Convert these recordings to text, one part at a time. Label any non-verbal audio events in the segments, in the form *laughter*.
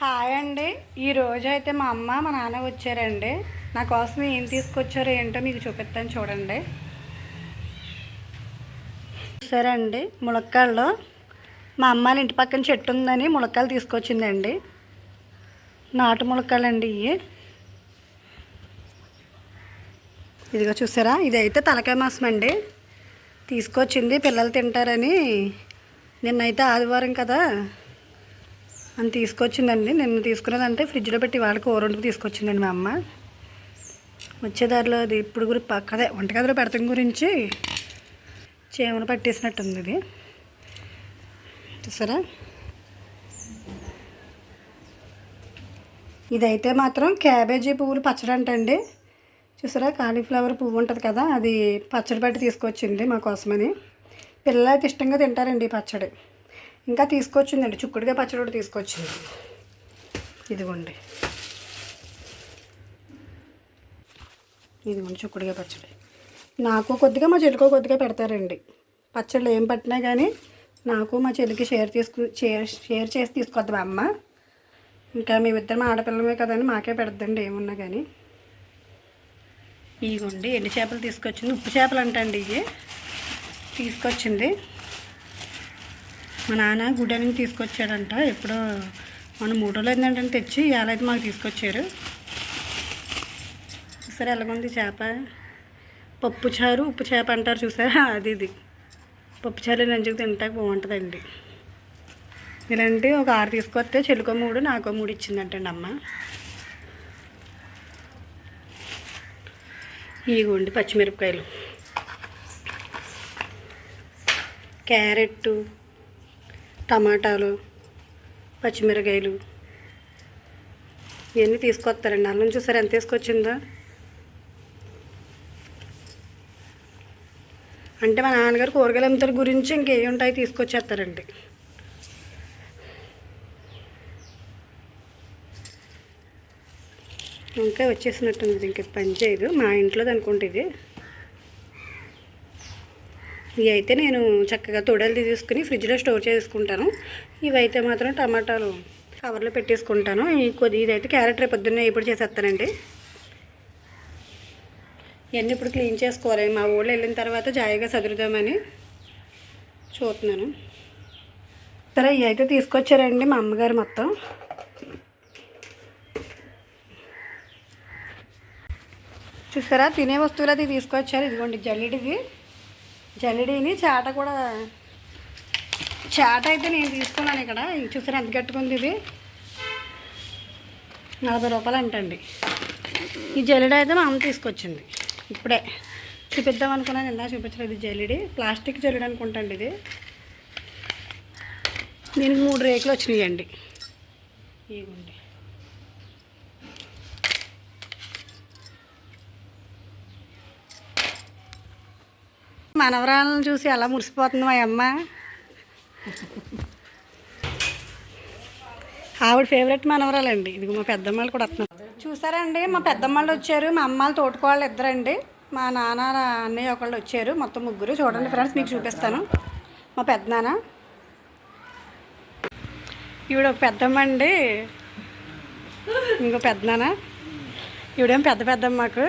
Hi అండి. ఈరోజు అయితే మా అమ్మ మా నాన్న వచ్చారండి. నా కోసం ఏం తీసుకొచ్చారో ఏంటో మీకు చూపిస్తాను చూడండి. సరే అండి ములక్కాళ్ళు. మా అమ్మ వాళ్ళ ఇంటి పక్కన చెట్టు ఉందని ములక్కాయలు తీసుకొచ్చిందండి. నాటు ములక్కాయలండి ఇవి ఇదిగో చూసారా? ఇదైతే తలకాయ మాసం అండి. తీసుకొచ్చింది పిల్లలు తింటారని. నిన్నైతే ఆదివారం కదా. అని తీసుకొచ్చిందండి. నేను తీసుకున్నదంటే ఫ్రిడ్జ్లో పెట్టి వాళ్ళకి కూర తీసుకొచ్చిందండి మా అమ్మ. వచ్చేదారిలో అది ఇప్పుడు గురి పక్కదే వంటగదిలో పెడతాం గురించి చేమను పట్టేసినట్టుంది ఇది. చూసారా? ఇదైతే మాత్రం క్యాబేజీ పువ్వులు పచ్చడి అంటండి చూసారా? కాలీఫ్లవర్ పువ్వు ఉంటుంది కదా అది పచ్చడి పెట్టి తీసుకొచ్చింది మా కోసమని. పిల్లలు అయితే ఇష్టంగా తింటారండి ఈ పచ్చడి. ఇంకా తీసుకొచ్చిందండి చుక్కుడుగా పచ్చడి కూడా తీసుకొచ్చింది. ఇదిగోండి. ఇదిగోండి చుక్కుడుగా పచ్చడి. నాకు కొద్దిగా మా చెల్లికో కొద్దిగా పెడతారండి. పచ్చళ్ళు ఏం పట్టినా కానీ నాకు మా చెల్లికి షేర్ తీసుకు షేర్ షేర్ చేసి తీసుకొద్దాం అమ్మ. ఇంకా మేమిద్దరం ఆడపిల్లమే కదండి మాకే పెడద్దండి ఏమున్నా కానీ ఇదిగోండి ఎండు చేపలు తీసుకొచ్చింది? ఉప్పు చేపలు అంటండి ఇవి. తీసుకొచ్చింది. మా నాన్న గుడ్డానికి తీసుకొచ్చాడంట. ఎప్పుడో మన మూడు రోజులు ఏంటంటే తెచ్చి ఇవాళ అయితే మాకు తీసుకొచ్చారు. సరే ఎలాగుంది చేప? పప్పు చారు ఉప్పు చేప అంటారు చూసారా? *laughs* అది ఇది. పప్పు చారు నంచుకు తింటాక బాగుంటుందండి. ఇలాంటి ఒక ఆరు తీసుకొస్తే చెలుకో మూడు నాకో మూడు ఇచ్చిందంటండి అమ్మ. ఇగోండి పచ్చిమిరపకాయలు. క్యారెట్టు టమాటాలు పచ్చిమిరకాయలు ఇవన్నీ తీసుకొస్తారండి. అల్లం చూసారు ఎంత తీసుకొచ్చిందో? అంటే మా నాన్నగారు కూరగాయలు అమ్ముతారు గురించి ఇంకేమి ఉంటాయి తీసుకొచ్చేస్తారండి. ఇంకా వచ్చేసినట్టుంది. ఇంక పని చేయదు. మా ఇంట్లోది అనుకుంటే ఇది. ఇవి అయితే నేను చక్కగా తొడలు తీసుకుని ఫ్రిడ్జ్లో స్టోర్ చేసుకుంటాను. ఇవైతే మాత్రం టమాటాలు కవర్లో పెట్టేసుకుంటాను. ఈ కొద్ది ఇదైతే క్యారెట్ రేపు పొద్దున్నే ఇప్పుడు చేసేస్తానండి. ఇవన్నీ ఇప్పుడు క్లీన్ చేసుకోవాలి. మా ఊళ్ళో వెళ్ళిన తర్వాత జాయిగా సదురుదామని చూస్తున్నాను. సరే ఇవి అయితే తీసుకొచ్చారండి మా అమ్మగారు మొత్తం. చూసారా? తినే వస్తువులు అది తీసుకొచ్చారు. ఇదిగోండి జల్లెడిది. జల్లెడీని చాట కూడా చాట అయితే నేను తీసుకున్నాను ఇక్కడ. ఇది చూసారా ఎంత కట్టుకుంది ఇది? నలభై రూపాయలు అంటండి. ఈ జల్లెడ అయితే మా అమ్మ తీసుకొచ్చింది. ఇప్పుడే చూపిద్దాం అనుకున్నాను. ఇందా చూపించలేదు ఇది జల్లెడి. ప్లాస్టిక్ జల్లెడ అనుకుంటాండి ఇది. దీనికి మూడు రేకులు వచ్చినాయండి. ఇవ్వండి మనవరాలను చూసి అలా మురిసిపోతుంది మా అమ్మ. ఆవిడ ఫేవరెట్ మనవరాలండి. ఇది మా పెద్దమ్మలు కూడా వస్తున్నారు. చూసారండి మా పెద్దమ్మాళ్ళు వచ్చారు మా అమ్మాళ్ళు తోటికోళ్ళు ఇద్దరండి. మా నాన్న అన్నయ్య ఒకళ్ళు వచ్చారు మొత్తం ముగ్గురు. చూడండి ఫ్రెండ్స్ మీకు చూపిస్తాను. మా పెద్దనాన్న. ఈవిడ ఒక పెద్దమ్మ అండి ఇంకో పెద్దనాన్న. ఈవిడేం పెద్ద పెద్దమ్మకు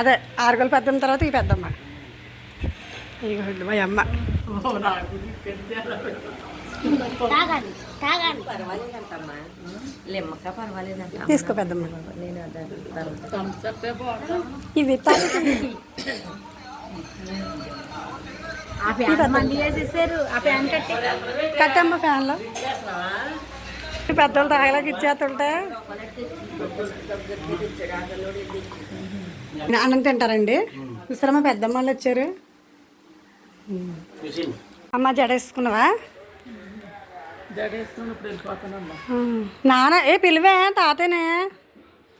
అదే ఆరుగుల పెద్దమ్మ తర్వాత ఈ పెద్దమ్మ. ఇదిగోండి మా అమ్మ తీసుకో పెద్దమ్మ. ఇవి కట్టమ్మ ఫ్యాన్లో. ఈ పెద్దోళ్ళు తాగలేక ఇచ్చేస్తుంటే. అన్నం తింటారండి. చూసారా మా పెద్దమ్మ వాళ్ళు వచ్చారు. అమ్మ జడేసుకున్నావా? నాన్న ఏ పిలివే తాతనే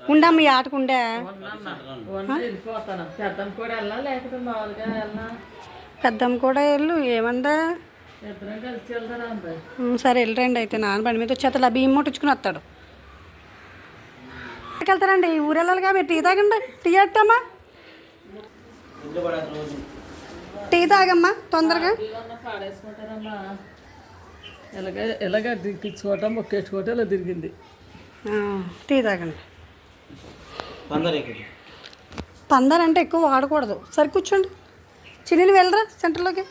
ఉండమ్మ ఈ ఆటకు ఉండే? వెళ్ళిపోతాను. పెద్దం కూడా వెళ్ళా లేకపోతే మామూలుగా వెళ్ళా పెద్దమ్మ కూడా వెళ్ళు ఏమందా? సరే వెళ్ళరండి అయితే. నాన్న బండి మీద వచ్చేస్తా బియ్యం ముట్టించుకుని వస్తాడు. ఎక్కడికి వెళ్తారండి? ఈ ఊరు వెళ్ళాలిగా మీరు టీ తాగండి. టీ ఎట్టమ్మా టీ తాగమ్మా తొందరగా. ఎలాగ ఎలాగ దిక్కించుకోవటం మొక్కేసుకోవటం ఇలా తిరిగింది. ఆ, టీ తాగండి. పందరు ఎక్కువ పందర్ అంటే ఎక్కువ వాడకూడదు. సరే కూర్చోండి. చిన్ని వెళ్ళరా సెంటర్లోకి?